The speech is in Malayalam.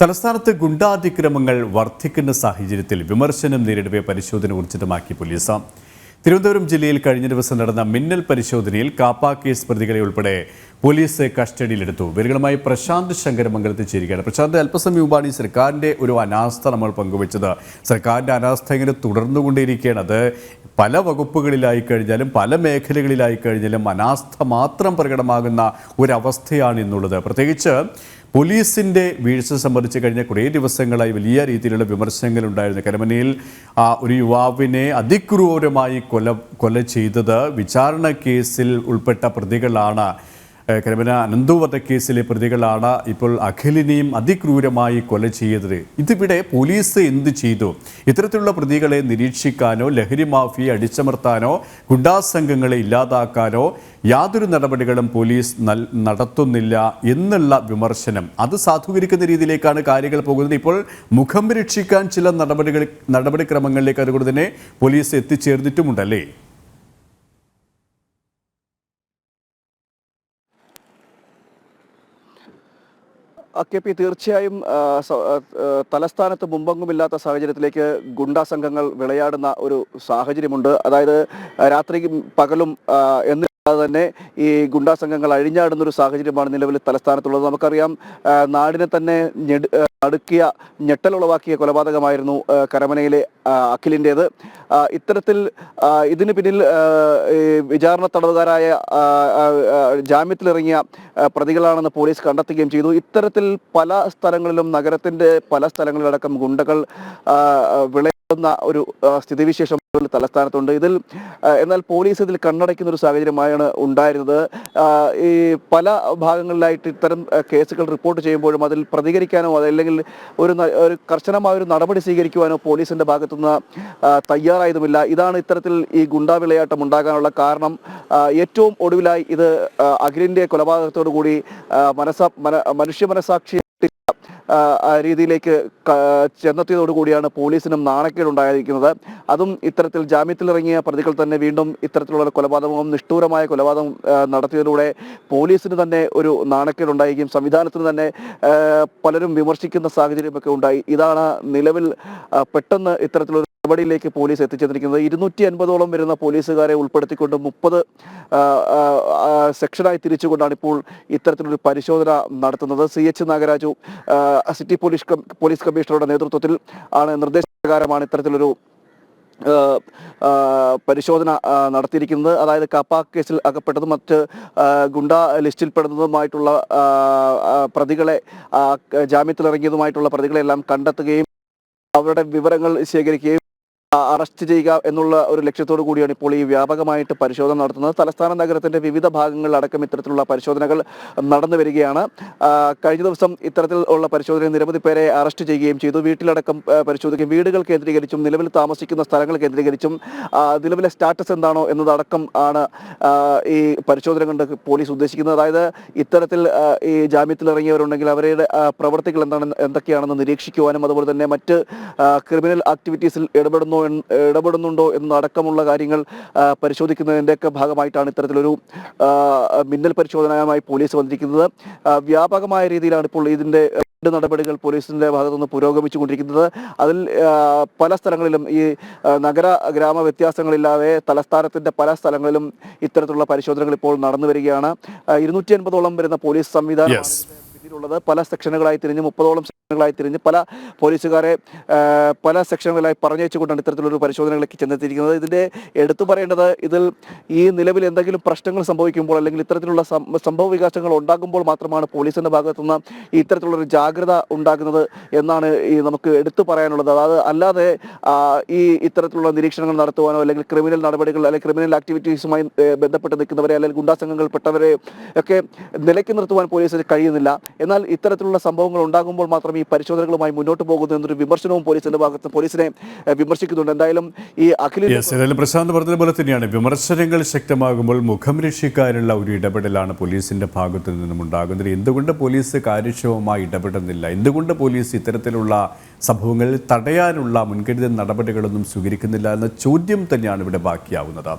തലസ്ഥാനത്ത് ഗുണ്ടാതിക്രമങ്ങൾ വർദ്ധിക്കുന്ന സാഹചര്യത്തിൽ വിമർശനം നേരിടവേ പരിശോധന ഊർജിതമാക്കി പോലീസ്. തിരുവനന്തപുരം ജില്ലയിൽ കഴിഞ്ഞ ദിവസം നടന്ന മിന്നൽ പരിശോധനയിൽ കാപ്പ കേസ് പ്രതികളെ ഉൾപ്പെടെ പോലീസ് കസ്റ്റഡിയിലെടുത്തു. ഇവരുകളുമായി പ്രശാന്ത് ശങ്കരമംഗലത്ത് ചേരുകയാണ്. പ്രശാന്ത് അല്പസമയം മുമ്പാണ് ഈ സർക്കാരിന്റെ ഒരു അനാസ്ഥ നമ്മൾ പങ്കുവച്ചത്. സർക്കാരിന്റെ അനാസ്ഥ ഇങ്ങനെ തുടർന്നുകൊണ്ടിരിക്കുകയാണ് അത് പല വകുപ്പുകളിലായി കഴിഞ്ഞാലും പല മേഖലകളിലായി കഴിഞ്ഞാലും അനാസ്ഥ മാത്രം പ്രകടമാകുന്ന ഒരവസ്ഥയാണ് ഇന്നുള്ളത്. പ്രത്യേകിച്ച് പോലീസിന്റെ വീഴ്ച സംബന്ധിച്ച് കഴിഞ്ഞ കുറേ ദിവസങ്ങളായി വലിയ രീതിയിലുള്ള വിമർശനങ്ങൾ ഉണ്ടായിരുന്നു. കരമനയിൽ ആ ഒരു യുവാവിനെ അതിക്രൂരമായി കൊല കൊല ചെയ്തത് വിചാരണ കേസിൽ ഉൾപ്പെട്ട പ്രതികളാണ്. ഏഹ് കരമന അനന്തു വധക്കേസിലെ പ്രതികളാണ് ഇപ്പോൾ അഖിലിനെയും അതിക്രൂരമായി കൊല ചെയ്തത്. ഇതിവിടെ പോലീസ് എന്ത് ചെയ്തു? ഇത്തരത്തിലുള്ള പ്രതികളെ നിരീക്ഷിക്കാനോ ലഹരി മാഫിയെ അടിച്ചമർത്താനോ ഗുണ്ടാസംഘങ്ങളെ ഇല്ലാതാക്കാനോ യാതൊരു നടപടികളും പോലീസ് നടത്തുന്നില്ല എന്നുള്ള വിമർശനം. അത് സാധൂകരിക്കുന്ന രീതിയിലേക്കാണ് കാര്യങ്ങൾ പോകുന്നത്. ഇപ്പോൾ മുഖം രക്ഷിക്കാൻ ചില നടപടികൾ നടപടിക്രമങ്ങളിലേക്ക് അതുകൊണ്ട് തന്നെ പോലീസ് എത്തിച്ചേർന്നിട്ടുമുണ്ടല്ലേ? കെ പി തീർച്ചയായും തലസ്ഥാനത്ത് മുമ്പെങ്ങുമില്ലാത്ത സാഹചര്യത്തിലേക്ക് ഗുണ്ടാ സംഘങ്ങൾ വിളയാടുന്ന ഒരു സാഹചര്യമുണ്ട്. അതായത് രാത്രിയും പകലും എന്ന് തന്നെ ഈ ഗുണ്ടാ സംഘങ്ങൾ അഴിഞ്ഞാടുന്ന ഒരു സാഹചര്യമാണ് നിലവിൽ തലസ്ഥാനത്തുള്ളത്. നമുക്കറിയാം നാടിനെ തന്നെ അടുക്കിയ ഞെട്ടലുളവാക്കിയ കൊലപാതകമായിരുന്നു കരമനയിലെ അഖിലിന്റേത്. ഇത്തരത്തിൽ ഇതിന് പിന്നിൽ വിചാരണ തടവുകാരായ ജാമ്യത്തിലിറങ്ങിയ പ്രതികളാണെന്ന് പോലീസ് കണ്ടെത്തുകയും ചെയ്തു. ഇത്തരത്തിൽ പല സ്ഥലങ്ങളിലും നഗരത്തിന്റെ പല സ്ഥലങ്ങളിലടക്കം ഗുണ്ടകൾ ആ, വിളയുന്ന ഒരു സ്ഥിതിവിശേഷം തലസ്ഥാനത്തുണ്ട്. ഇതിൽ എന്നാൽ പോലീസ് ഇതിൽ കണ്ണടയ്ക്കുന്ന ഒരു സാഹചര്യമാണ് ഉണ്ടായിരുന്നത്. ഈ പല ഭാഗങ്ങളിലായിട്ട് ഇത്തരം കേസുകൾ റിപ്പോർട്ട് ചെയ്യുമ്പോഴും അതിൽ പ്രതികരിക്കാനോ അതല്ലെങ്കിൽ ഒരു ഒരു കർശനമായ ഒരു നടപടി സ്വീകരിക്കുവാനോ പോലീസിന്റെ ഭാഗത്തുനിന്ന് തയ്യാറായതുമില്ല. ഇതാണ് ഇത്തരത്തിൽ ഈ ഗുണ്ടാ വിളയാട്ടം ഉണ്ടാകാനുള്ള കാരണം. ഏറ്റവും ഒടുവിലായി ഇത് അഖിലിന്റെ കൊലപാതകത്തോടു കൂടി മനസ്സ മന- മനുഷ്യ മനസാക്ഷി രീതിയിലേക്ക് ചെന്നെത്തിയതോടുകൂടിയാണ് പോലീസിനും നാണക്കേടുണ്ടായിരിക്കുന്നത്. അതും ഇത്തരത്തിൽ ജാമ്യത്തിലിറങ്ങിയ പ്രതികൾ തന്നെ വീണ്ടും ഇത്തരത്തിലുള്ള കൊലപാതകവും നിഷ്ഠൂരമായ കൊലപാതകം നടത്തിയതിലൂടെ പോലീസിന് തന്നെ ഒരു നാണക്കേടുണ്ടായിരിക്കും. സംവിധാനത്തിന് തന്നെ പലരും വിമർശിക്കുന്ന സാഹചര്യമൊക്കെ ഉണ്ടായി. ഇതാണ് നിലവിൽ പെട്ടെന്ന് ഇത്തരത്തിലൊരു നടപടിയിലേക്ക് പോലീസ് എത്തിച്ചെന്നിരിക്കുന്നത് ഇരുന്നൂറ്റി അൻപതോളം വരുന്ന പോലീസുകാരെ ഉൾപ്പെടുത്തിക്കൊണ്ട് മുപ്പത് സെക്ഷനായി തിരിച്ചുകൊണ്ടാണ് ഇപ്പോൾ ഇത്തരത്തിലൊരു പരിശോധന നടത്തുന്നത്. C H Nagaraju city police police കമ്മീഷണറുടെ നേതൃത്വത്തിൽ ആണ് നിർദ്ദേശപ്രകാരമാണ് ഇത്തരത്തിലൊരു പരിശോധന നടത്തിയിരിക്കുന്നത്. അതായത് കപ്പ കേസിൽ അകപ്പെട്ടതും മറ്റ് ഗുണ്ട ലിസ്റ്റിൽപ്പെടുന്നതുമായിട്ടുള്ള പ്രതികളെ ജാമ്യത്തിലിറങ്ങിയതുമായിട്ടുള്ള പ്രതികളെല്ലാം കണ്ടെത്തുകയും അവരുടെ വിവരങ്ങൾ ശേഖരിക്കുകയും അറസ്റ്റ് ചെയ്യുക എന്നുള്ള ഒരു ലക്ഷ്യത്തോടു കൂടിയാണ് ഇപ്പോൾ ഈ വ്യാപകമായിട്ട് പരിശോധന നടത്തുന്നത്. തലസ്ഥാന നഗരത്തിന്റെ വിവിധ ഭാഗങ്ങളിലടക്കം ഇത്തരത്തിലുള്ള പരിശോധനകൾ നടന്നു വരികയാണ്. കഴിഞ്ഞ ദിവസം ഇത്തരത്തിൽ ഉള്ള പരിശോധനയിൽ നിരവധി പേരെ അറസ്റ്റ് ചെയ്യുകയും ചെയ്തു. വീട്ടിലടക്കം പരിശോധിക്കുകയും വീടുകൾ കേന്ദ്രീകരിച്ചും നിലവിൽ താമസിക്കുന്ന സ്ഥലങ്ങൾ കേന്ദ്രീകരിച്ചും നിലവിലെ സ്റ്റാറ്റസ് എന്താണോ എന്നതടക്കം ആണ് ഈ പരിശോധന കൊണ്ട് പോലീസ് ഉദ്ദേശിക്കുന്നത്. അതായത് ഇത്തരത്തിൽ ഈ ജാമ്യത്തിൽ ഇറങ്ങിയവരുണ്ടെങ്കിൽ അവരുടെ പ്രവർത്തികൾ എന്താണ് എന്തൊക്കെയാണെന്ന് നിരീക്ഷിക്കുവാനും അതുപോലെ തന്നെ മറ്റ് ക്രിമിനൽ ആക്ടിവിറ്റീസിൽ ഇടപെടുന്നോ ഇടപെടുന്നുണ്ടോ എന്നടക്കമുള്ള കാര്യങ്ങൾ പരിശോധിക്കുന്നതിന്റെയൊക്കെ ഭാഗമായിട്ടാണ് ഇത്തരത്തിലൊരു മിന്നൽ പരിശോധനയുമായി പോലീസ് വന്നിരിക്കുന്നത്. വ്യാപകമായ രീതിയിലാണ് ഇപ്പോൾ ഇതിന്റെ നടപടികൾ പോലീസിന്റെ ഭാഗത്തുനിന്ന് പുരോഗമിച്ചുകൊണ്ടിരിക്കുന്നത്. അതിൽ പല സ്ഥലങ്ങളിലും ഈ നഗര ഗ്രാമ വ്യത്യാസങ്ങളില്ലാതെ തലസ്ഥാനത്തിന്റെ പല സ്ഥലങ്ങളിലും ഇത്തരത്തിലുള്ള പരിശോധനകൾ ഇപ്പോൾ നടന്നു വരികയാണ്. ഇരുന്നൂറ്റി അൻപതോളം വരുന്ന പോലീസ് സംവിധാനം Yes. പല സെക്ഷനുകളായി തിരിഞ്ഞ് മുപ്പതോളം സെക്ഷനുകളായി തിരിഞ്ഞ് പല പോലീസുകാരെ പല സെക്ഷനുകളായി പറഞ്ഞയച്ചുകൊണ്ടാണ് ഇത്തരത്തിലൊരു പരിശോധനകളിലേക്ക് ചെന്നെത്തിയിരിക്കുന്നത്. ഇതിന്റെ എടുത്തു പറയേണ്ടത് ഇതിൽ ഈ നിലവിൽ എന്തെങ്കിലും പ്രശ്നങ്ങൾ സംഭവിക്കുമ്പോൾ അല്ലെങ്കിൽ ഇത്തരത്തിലുള്ള സംഭവ വികാസങ്ങൾ ഉണ്ടാകുമ്പോൾ മാത്രമാണ് പോലീസിന്റെ ഭാഗത്തുനിന്ന് ഇത്തരത്തിലുള്ളൊരു ജാഗ്രത ഉണ്ടാകുന്നത് എന്നാണ് ഈ നമുക്ക് എടുത്തു പറയാനുള്ളത്. അതായത് അല്ലാതെ ഈ ഇത്തരത്തിലുള്ള നിരീക്ഷണങ്ങൾ നടത്തുവാനോ അല്ലെങ്കിൽ ക്രിമിനൽ നടപടികൾ അല്ലെങ്കിൽ ക്രിമിനൽ ആക്ടിവിറ്റീസുമായി ബന്ധപ്പെട്ട് നിൽക്കുന്നവരെ അല്ലെങ്കിൽ ഗുണ്ടാസംഘങ്ങൾപ്പെട്ടവരെ ഒക്കെ നിലയ്ക്ക് നിർത്തുവാൻ പോലീസിന് കഴിയുന്നില്ല. എന്നാൽ ഇത്തരത്തിലുള്ള സംഭവങ്ങൾ ഉണ്ടാകുമ്പോൾ മാത്രം ഈ പരിശോധനകളുമായി മുന്നോട്ട് പോകുന്നു എന്നൊരു വിമർശനവും പോലീസിന്റെ ഭാഗത്ത് പോലീസിനെ വിമർശിക്കുന്നുണ്ട്. എന്തായാലും ഈ അഖിലേഷ് പ്രശാന്ത് പറഞ്ഞത് പ്രശാന്ത് പറഞ്ഞതുപോലെ തന്നെയാണ്. വിമർശനങ്ങൾ ശക്തമാകുമ്പോൾ മുഖം രക്ഷിക്കാനുള്ള ഒരു ഇടപെടലാണ് പോലീസിന്റെ ഭാഗത്തു നിന്നും ഉണ്ടാകുന്നത്. എന്തുകൊണ്ട് പോലീസ് കാര്യക്ഷമമായി ഇടപെടുന്നില്ല? എന്തുകൊണ്ട് പോലീസ് ഇത്തരത്തിലുള്ള സംഭവങ്ങളിൽ തടയാനുള്ള മുൻകരുതൽ നടപടികളൊന്നും സ്വീകരിക്കുന്നില്ല എന്ന ചോദ്യം തന്നെയാണ് ഇവിടെ ബാക്കിയാവുന്നത്.